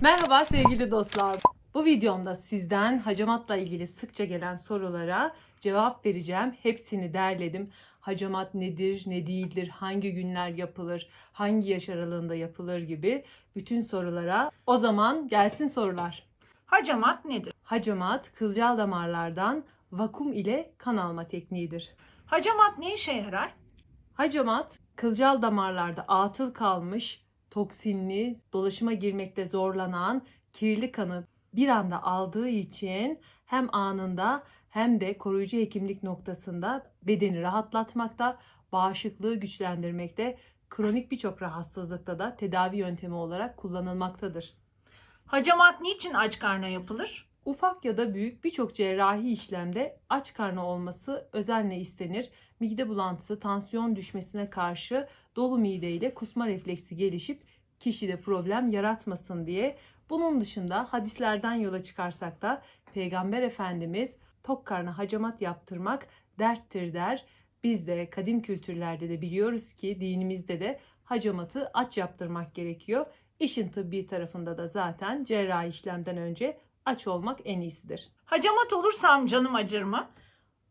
Merhaba sevgili dostlar. Bu videomda sizden hacamatla ilgili sıkça gelen sorulara cevap vereceğim. Hepsini derledim. Hacamat nedir, ne değildir, hangi günler yapılır, hangi yaş aralığında yapılır gibi bütün sorulara. O zaman gelsin sorular. Hacamat nedir? Hacamat kılcal damarlardan vakum ile kan alma tekniğidir. Hacamat ne işe yarar? Hacamat kılcal damarlarda atıl kalmış, toksinli, dolaşıma girmekte zorlanan kirli kanı bir anda aldığı için hem anında hem de koruyucu hekimlik noktasında bedeni rahatlatmakta, bağışıklığı güçlendirmekte, kronik birçok rahatsızlıkta da tedavi yöntemi olarak kullanılmaktadır. Hacamat niçin aç karna yapılır? Ufak ya da büyük birçok cerrahi işlemde aç karnı olması özenle istenir. Mide bulantısı, tansiyon düşmesine karşı dolu mide ile kusma refleksi gelişip kişide problem yaratmasın diye. Bunun dışında hadislerden yola çıkarsak da Peygamber Efendimiz tok karnı hacamat yaptırmak derttir der. Biz de kadim kültürlerde de biliyoruz ki dinimizde de hacamatı aç yaptırmak gerekiyor. İşin tıbbi tarafında da zaten cerrahi işlemden önce aç olmak en iyisidir. Hacamat olursam canım acır mı?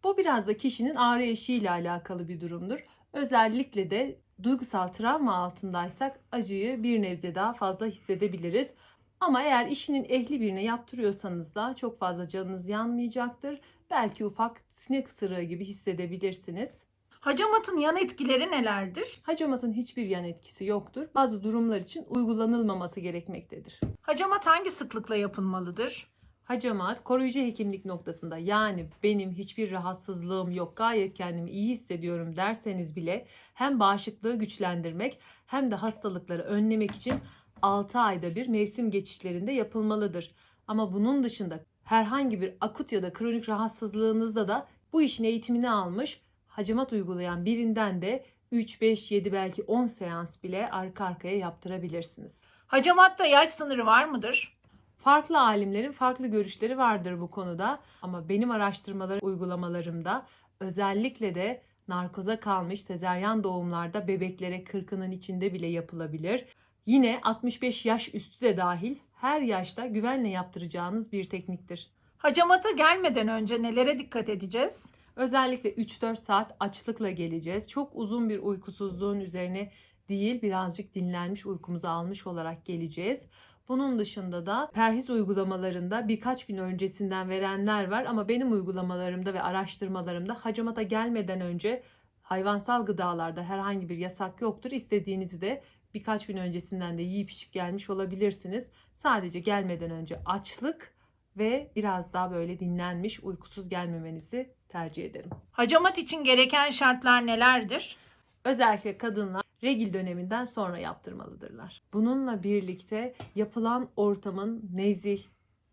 Bu biraz da kişinin ağrı eşiğiyle alakalı bir durumdur. Özellikle de duygusal travma altındaysak acıyı bir nebze daha fazla hissedebiliriz. Ama eğer işinin ehli birine yaptırıyorsanız da çok fazla canınız yanmayacaktır. Belki ufak sinek ısırığı gibi hissedebilirsiniz. Hacamatın yan etkileri nelerdir? Hacamatın hiçbir yan etkisi yoktur. Bazı durumlar için uygulanılmaması gerekmektedir. Hacamat hangi sıklıkla yapılmalıdır? Hacamat koruyucu hekimlik noktasında yani benim hiçbir rahatsızlığım yok gayet kendimi iyi hissediyorum derseniz bile hem bağışıklığı güçlendirmek hem de hastalıkları önlemek için 6 ayda bir mevsim geçişlerinde yapılmalıdır. Ama bunun dışında herhangi bir akut ya da kronik rahatsızlığınızda da bu işin eğitimini almış hacamat uygulayan birinden de 3, 5, 7 belki 10 seans bile arka arkaya yaptırabilirsiniz. Hacamatta yaş sınırı var mıdır? Farklı alimlerin farklı görüşleri vardır bu konuda ama benim araştırmalar uygulamalarımda özellikle de narkoza kalmış sezeryan doğumlarda bebeklere kırkının içinde bile yapılabilir. Yine 65 yaş üstü de dahil her yaşta güvenle yaptıracağınız bir tekniktir. Hacamata gelmeden önce nelere dikkat edeceğiz? Özellikle 3-4 saat açlıkla geleceğiz. Çok uzun bir uykusuzluğun üzerine değil birazcık dinlenmiş uykumuzu almış olarak geleceğiz. Bunun dışında da perhiz uygulamalarında birkaç gün öncesinden verenler var ama benim uygulamalarımda ve araştırmalarımda hacamata gelmeden önce hayvansal gıdalarda herhangi bir yasak yoktur. İstediğinizi de birkaç gün öncesinden de yiyip içip gelmiş olabilirsiniz. Sadece gelmeden önce açlık ve biraz daha böyle dinlenmiş uykusuz gelmemenizi tercih ederim. Hacamat için gereken şartlar nelerdir? Özellikle kadınlar regil döneminden sonra yaptırmalıdırlar. Bununla birlikte yapılan ortamın nezih,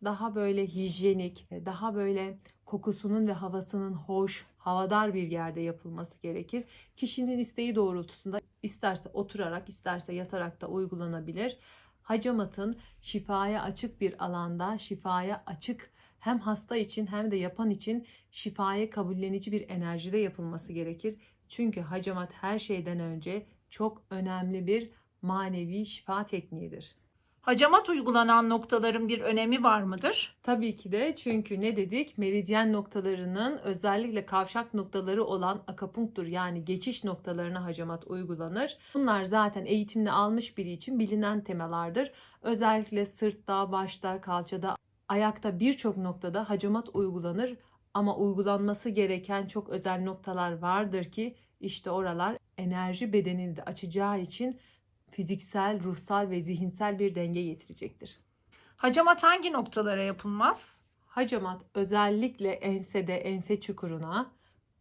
daha böyle hijyenik, daha böyle kokusunun ve havasının hoş, havadar bir yerde yapılması gerekir. Kişinin isteği doğrultusunda isterse oturarak, isterse yatarak da uygulanabilir. Hacamatın şifaya açık bir alanda, şifaya açık hem hasta için hem de yapan için şifaya kabullenici bir enerjide yapılması gerekir. Çünkü hacamat her şeyden önce çok önemli bir manevi şifa tekniğidir. Hacamat uygulanan noktaların bir önemi var mıdır? Tabii ki de çünkü ne dedik? Meridyen noktalarının özellikle kavşak noktaları olan akapunktur yani geçiş noktalarına hacamat uygulanır. Bunlar zaten eğitimini almış biri için bilinen temalardır. Özellikle sırtta, başta, kalçada, ayakta birçok noktada hacamat uygulanır. Ama uygulanması gereken çok özel noktalar vardır ki işte oralar enerji bedenini de açacağı için fiziksel, ruhsal ve zihinsel bir denge getirecektir. Hacamat hangi noktalara yapılmaz? Hacamat özellikle ensede, ense çukuruna,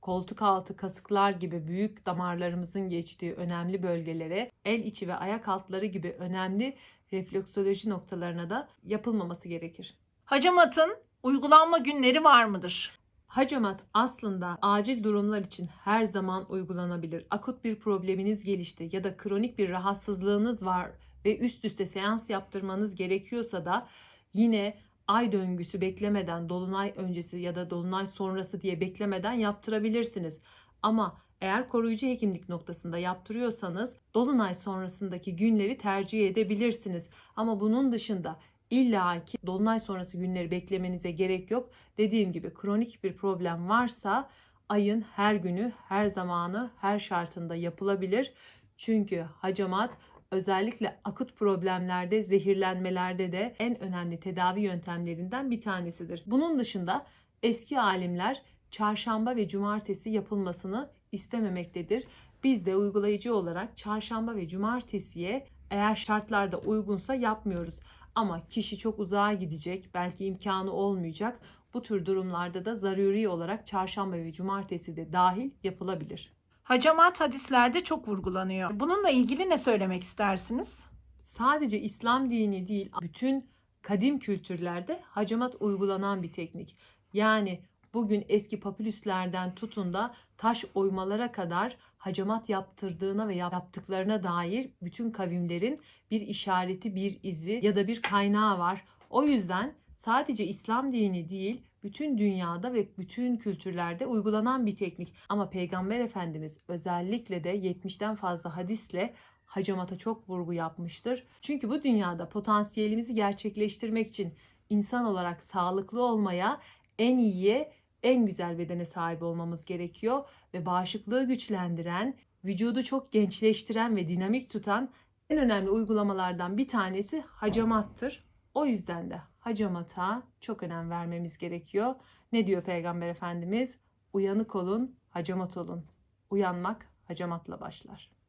koltuk altı kasıklar gibi büyük damarlarımızın geçtiği önemli bölgelere, el içi ve ayak altları gibi önemli refleksoloji noktalarına da yapılmaması gerekir. Hacamatın uygulanma günleri var mıdır? Hacamat aslında acil durumlar için her zaman uygulanabilir. Akut bir probleminiz gelişti ya da kronik bir rahatsızlığınız var ve üst üste seans yaptırmanız gerekiyorsa da yine ay döngüsü beklemeden, dolunay öncesi ya da dolunay sonrası diye beklemeden yaptırabilirsiniz. Ama eğer koruyucu hekimlik noktasında yaptırıyorsanız dolunay sonrasındaki günleri tercih edebilirsiniz. Ama bunun dışında İlla ki dolunay sonrası günleri beklemenize gerek yok. Dediğim gibi kronik bir problem varsa ayın her günü, her zamanı, her şartında yapılabilir. Çünkü hacamat özellikle akut problemlerde, zehirlenmelerde de en önemli tedavi yöntemlerinden bir tanesidir. Bunun dışında eski alimler çarşamba ve cumartesi yapılmasını istememektedir. Biz de uygulayıcı olarak çarşamba ve cumartesiye eğer şartlarda uygunsa yapmıyoruz. Ama kişi çok uzağa gidecek, belki imkanı olmayacak. Bu tür durumlarda da zaruri olarak çarşamba ve cumartesi de dahil yapılabilir. Hacamat hadislerde çok vurgulanıyor. Bununla ilgili ne söylemek istersiniz? Sadece İslam dini değil, bütün kadim kültürlerde hacamat uygulanan bir teknik. Yani bugün eski papirüslerden tutun da taş oymalara kadar hacamat yaptırdığına ve yaptıklarına dair bütün kavimlerin bir işareti, bir izi ya da bir kaynağı var. O yüzden sadece İslam dini değil, bütün dünyada ve bütün kültürlerde uygulanan bir teknik. Ama Peygamber Efendimiz özellikle de 70'ten fazla hadisle hacamata çok vurgu yapmıştır. Çünkü bu dünyada potansiyelimizi gerçekleştirmek için insan olarak sağlıklı olmaya, en iyiye, en güzel bedene sahip olmamız gerekiyor ve bağışıklığı güçlendiren, vücudu çok gençleştiren ve dinamik tutan en önemli uygulamalardan bir tanesi hacamattır. O yüzden de hacamata çok önem vermemiz gerekiyor. Ne diyor Peygamber Efendimiz? Uyanık olun, hacamat olun. Uyanmak hacamatla başlar.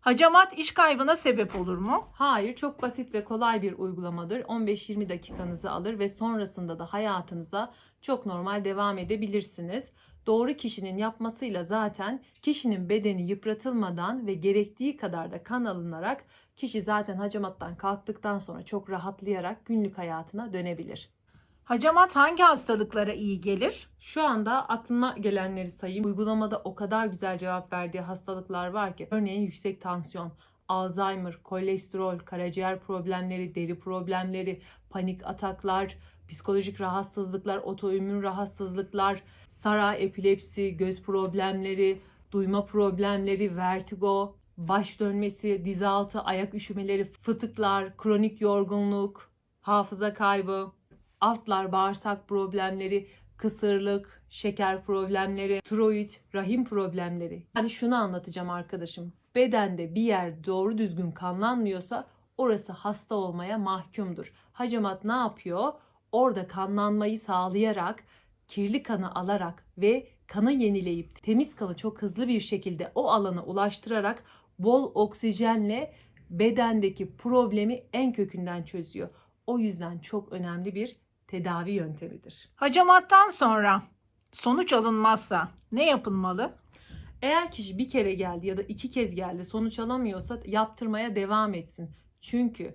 Hacamat iş kaybına sebep olur mu? Hayır, çok basit ve kolay bir uygulamadır. 15-20 dakikanızı alır ve sonrasında da hayatınıza çok normal devam edebilirsiniz. Doğru kişinin yapmasıyla zaten kişinin bedeni yıpratılmadan ve gerektiği kadar da kan alınarak kişi zaten hacamattan kalktıktan sonra çok rahatlayarak günlük hayatına dönebilir. Hacamat hangi hastalıklara iyi gelir? Şu anda aklıma gelenleri sayayım. Uygulamada o kadar güzel cevap verdiği hastalıklar var ki. Örneğin yüksek tansiyon, Alzheimer, kolesterol, karaciğer problemleri, deri problemleri, panik ataklar, psikolojik rahatsızlıklar, otoimmün rahatsızlıklar, sara, epilepsi, göz problemleri, duyma problemleri, vertigo, baş dönmesi, diz altı, ayak üşümeleri, fıtıklar, kronik yorgunluk, hafıza kaybı, altlar, bağırsak problemleri, kısırlık, şeker problemleri, tiroid, rahim problemleri. Yani şunu anlatacağım arkadaşım. Bedende bir yer doğru düzgün kanlanmıyorsa orası hasta olmaya mahkumdur. Hacamat ne yapıyor? Orada kanlanmayı sağlayarak, kirli kanı alarak ve kanı yenileyip temiz kanı çok hızlı bir şekilde o alana ulaştırarak bol oksijenle bedendeki problemi en kökünden çözüyor. O yüzden çok önemli bir tedavi yöntemidir. Hacamattan sonra sonuç alınmazsa ne yapılmalı? Eğer kişi bir kere geldi ya da iki kez geldi sonuç alamıyorsa yaptırmaya devam etsin. Çünkü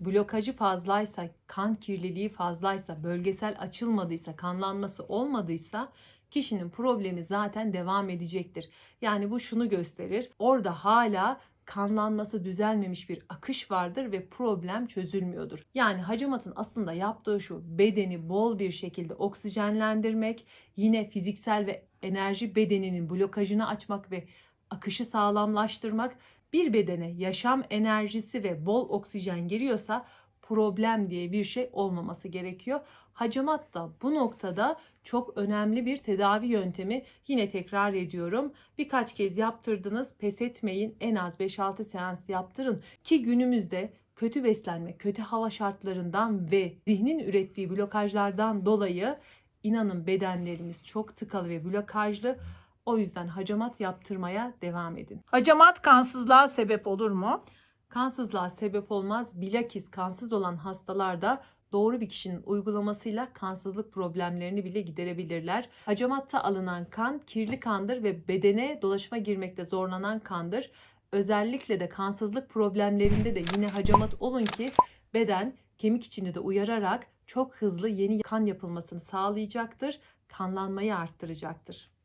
blokajı fazlaysa, kan kirliliği fazlaysa, bölgesel açılmadıysa, kanlanması olmadıysa kişinin problemi zaten devam edecektir. Yani bu şunu gösterir. Orada hala kanlanması düzelmemiş bir akış vardır ve problem çözülmüyordur. Yani hacamatın aslında yaptığı şu bedeni bol bir şekilde oksijenlendirmek, yine fiziksel ve enerji bedeninin blokajını açmak ve akışı sağlamlaştırmak bir bedene yaşam enerjisi ve bol oksijen giriyorsa problem diye bir şey olmaması gerekiyor. Hacamat da bu noktada çok önemli bir tedavi yöntemi. Yine tekrar ediyorum. Birkaç kez yaptırdınız, pes etmeyin. En az 5-6 seans yaptırın ki günümüzde kötü beslenme, kötü hava şartlarından ve zihnin ürettiği blokajlardan dolayı inanın bedenlerimiz çok tıkalı ve blokajlı. O yüzden hacamat yaptırmaya devam edin. Hacamat kansızlığa sebep olur mu? Kansızlığa sebep olmaz. Bilakis kansız olan hastalarda doğru bir kişinin uygulamasıyla kansızlık problemlerini bile giderebilirler. Hacamatta alınan kan kirli kandır ve bedene dolaşıma girmekte zorlanan kandır. Özellikle de kansızlık problemlerinde de yine hacamat olun ki beden kemik içini de uyararak çok hızlı yeni kan yapılmasını sağlayacaktır. Kanlanmayı arttıracaktır.